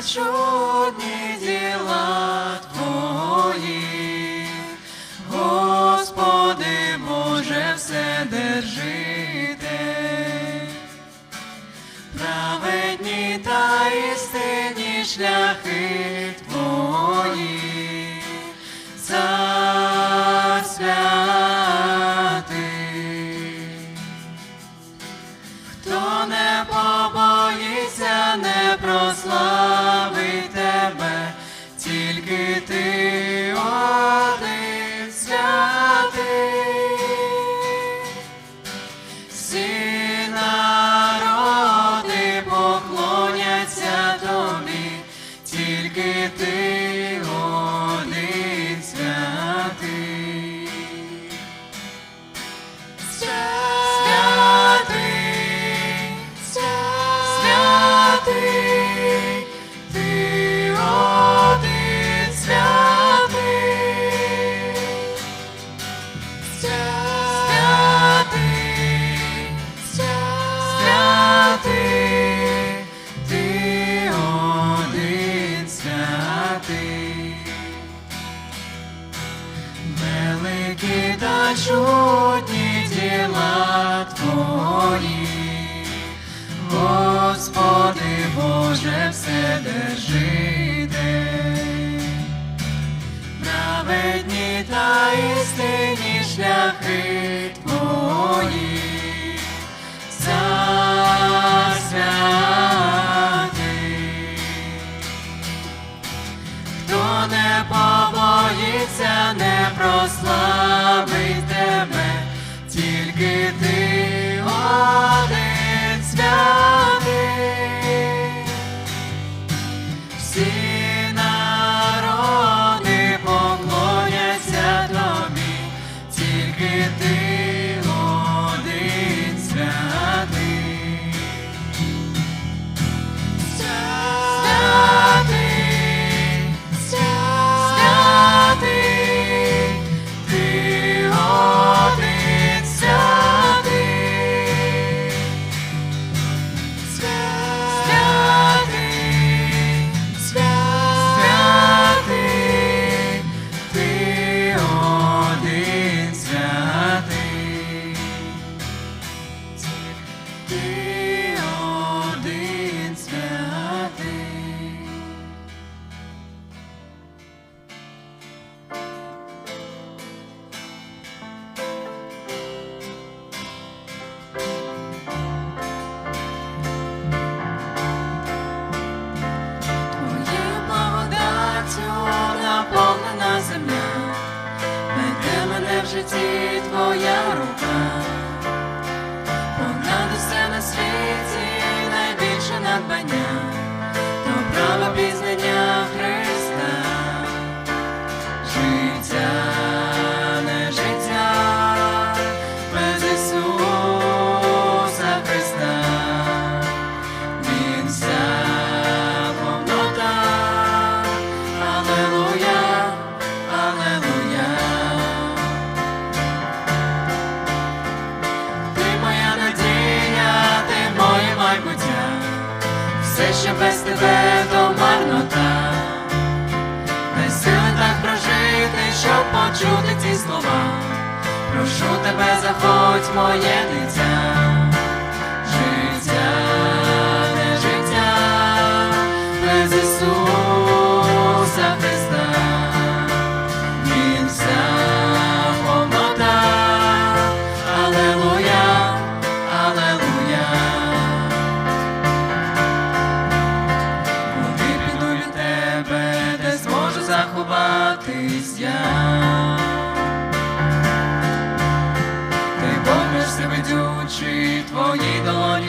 Joy. велики та чудні діла Твої, Господи Боже, все Вседержитель. Праведні та істинні шляхи Твої, засвяти. хто не побоїться, не прославить.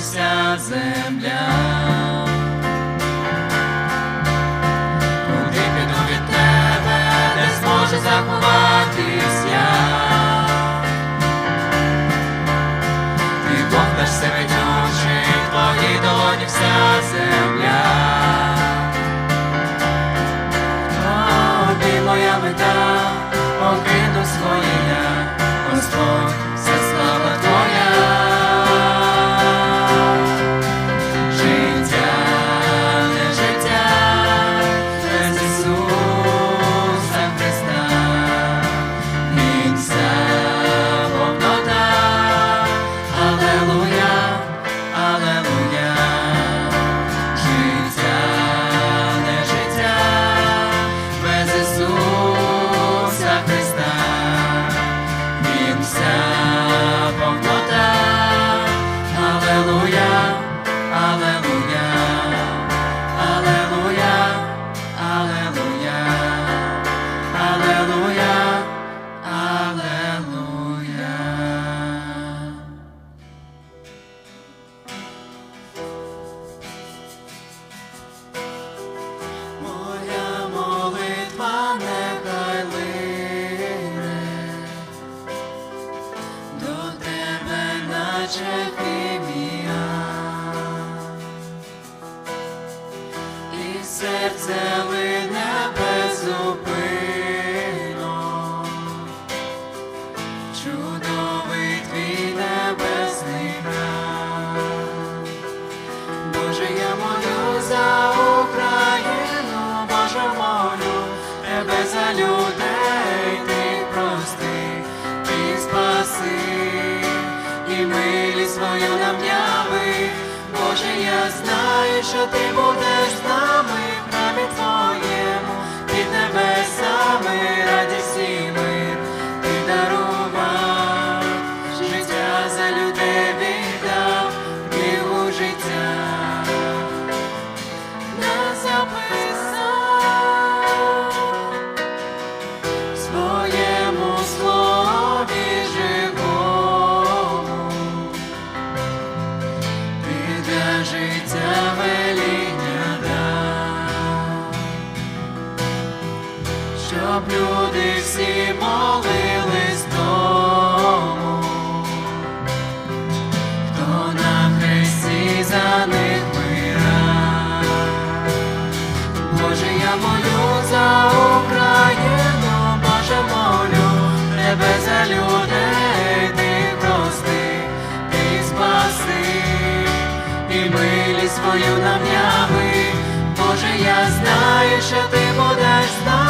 sounds them down. Серце лине безупинно. Чудовий твій небесний храм. Боже, я молю за Україну, Боже, молю тебе за людей, ти прости, ти спаси, і милість свою нам яви. Боже, я знаю, що ти будеш щоб люди всі молились тому, хто на хресті за них вмирав. Боже, я молю за Україну, Боже, молю тебе за людей, ти прости, ти спаси, і милість свою нам яви. Боже, я знаю, що ти будеш з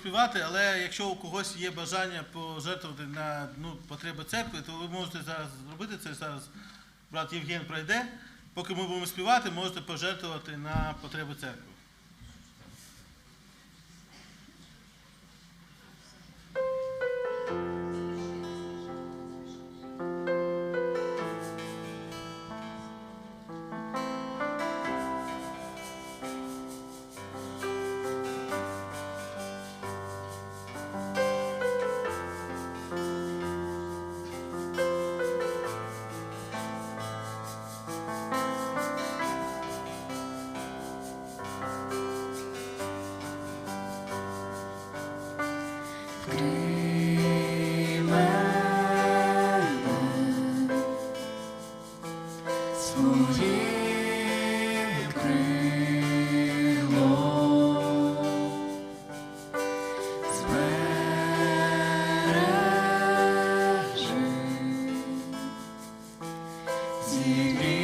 співати, але якщо у когось є бажання пожертвувати на ну, потреби церкви, то ви можете зараз зробити це. Зараз брат Євген пройде. Поки ми будемо співати, можете пожертвувати на потреби церкви. see me.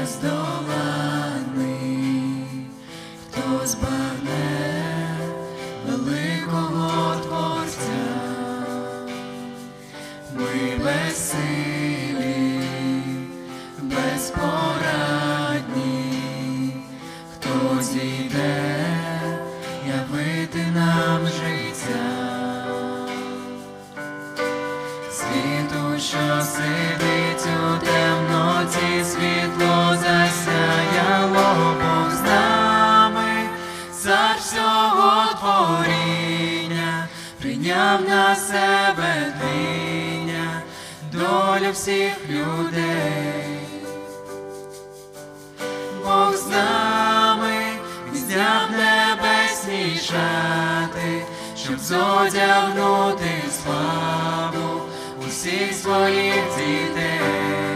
нездоланий, хто збагне Прийняв на себе диня, долю всіх людей. Бог з нами, взяв небесні шати, щоб зодягнути славу усіх своїх дітей.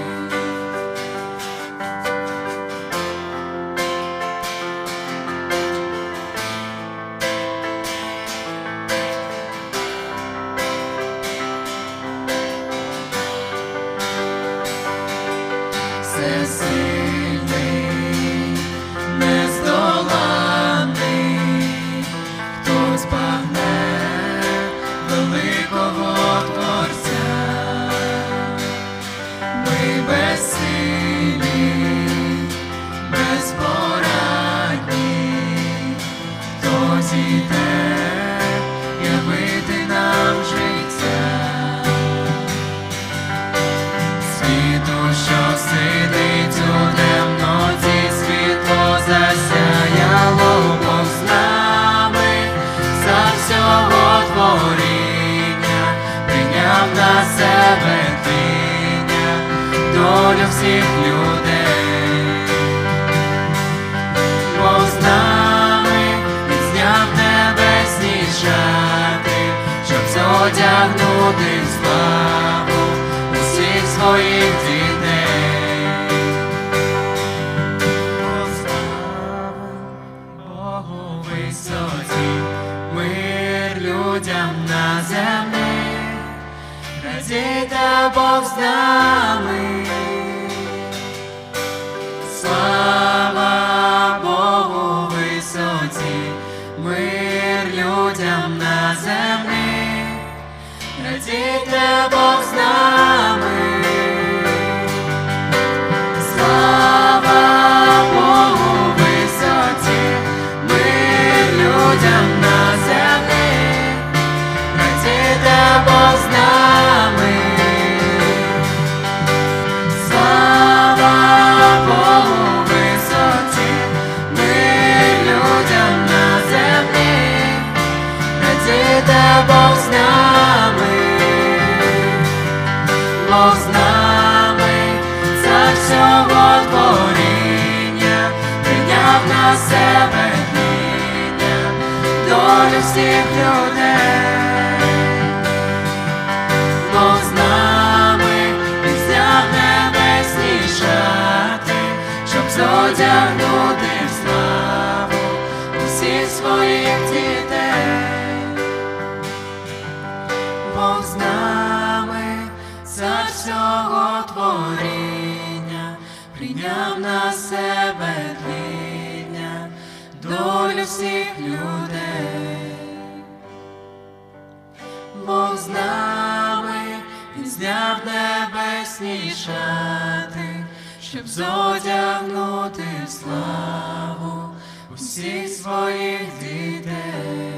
Зійде явити нам життя. Світу, що сидить у темноті, світло засяяло Бог з нами, за всього творіння, прийняв на себе тиня, долю всіх щоб зодягнути в славу усіх своїх дітей. Слава Богу висоті, мир людям на землі, радійте Бог з нами. Слава Богу висоті, мир людям на землі, радійте Бог з з нами, за всього творіння, прийняв на себе тління, долю всіх людей. Бог з Він небесні щоб зодягнути в славу усіх своїх дітей. За всього творіння, прийняв на себе тління, долю всіх людей. Бог з нами, Він зняв небесні шати, щоб зодягнути в славу усіх своїх дітей.